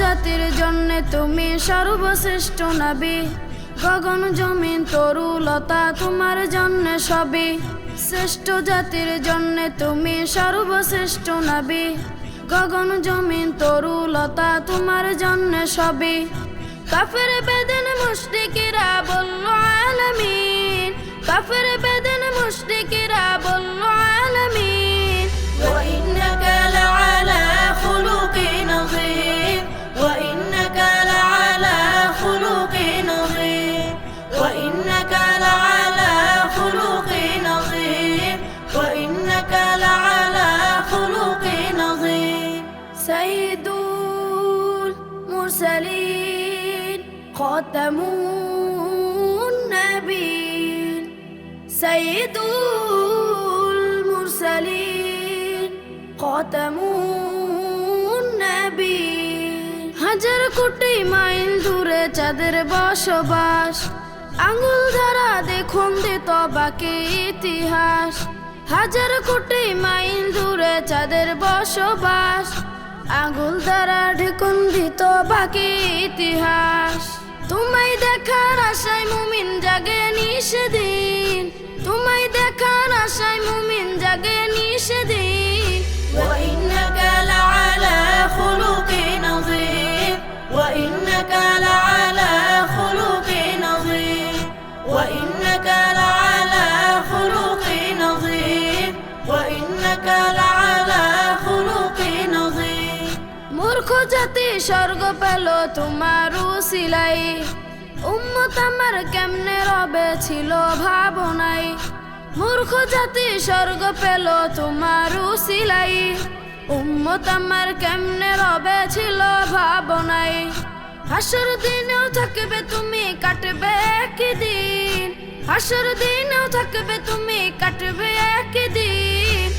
জাতির জন্য তুমি সর্বশ্রেষ্ঠ নবী। গগন জমিন তরু লতা তোমার জন্য সবই। শ্রেষ্ঠ জাতির জন্য তুমি সর্বশ্রেষ্ঠ নবী। গগন, জমিন তরু লতা তোমার জন্য সবে কাফের বেদন মুশরিকিরা বলল, আলামিন, কাফের المرسلين خاتم النبيين سيد المرسلين خاتم النبيين হাজার কোটি মাইল দূরে চাঁদের বসবাস আঙুল ধারা দেখুন দিত বাকি ইতিহাস হাজার কোটি মাইল দূরে চাঁদের বসবাস আঙুল দ্বারা ঢেকুন দিত বাকি ইতিহাস তোমায় দেখার আশায় মুমিন জাগে নিষেদিন তোমায় দেখার আশায় মুমিন জাগে নিষেদিন وإنك لعلى خلق عظيم وإنك لعلى خلق عظيم وإنك لعلى خلق عظيم وإنك لعلى জাতি স্বর্গ পেল তোমার সিলাই উন্মত আমার কেমনে রবে ছিল ভাবনাই। মূর্খ জাতি স্বর্গ পেল তোমার সিলাই উন্মত আমার কেমনে রবে ছিল ভাবনাই। হাসর দিনেও থাকবে তুমি কাটবে একদিন। হাসর দিনেও থাকবে তুমি কাটবে একদিন।